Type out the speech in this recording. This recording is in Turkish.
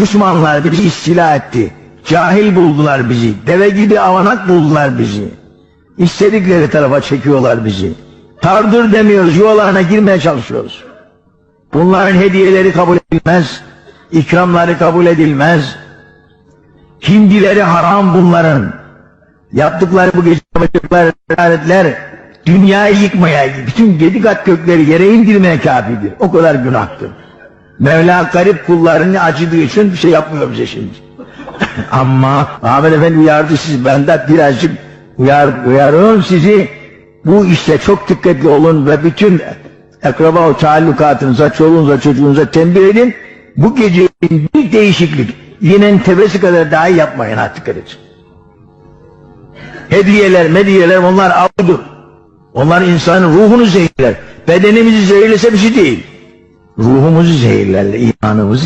Düşmanlar bizi istila etti. Cahil buldular bizi. Deve gibi avanak buldular bizi. İstedikleri tarafa çekiyorlar bizi. Tardır demiyoruz, yuvalarına girmeye çalışıyoruz. Bunların hediyeleri kabul edilmez. ikramları kabul edilmez. Hindileri haram bunların. Yaptıkları bu gece yapacaklar ziyaretler dünyayı yıkmaya, bütün yedi kat kökleri yere indirmeye kafidir. O kadar günahtır. Mevla garip kullarını acıdığı için bir şey yapmıyor bize şimdi. Ama Ahmet Efendi uyardı siz benden birazcık uyar, uyarıyorum sizi. Bu işte çok dikkatli olun ve bütün akraba o taallukatınıza, çoluğunuza, çocuğunuza tembih edin. Bu gece bir değişiklik. Yine tepesi kadar dahi yapmayın dikkat edin. Hediyeler, mediyeler onlar avdır. Onlar insanın ruhunu zehirler. Bedenimizi zehirlese bir şey değil. ruhumuz zehirlerle, imanımız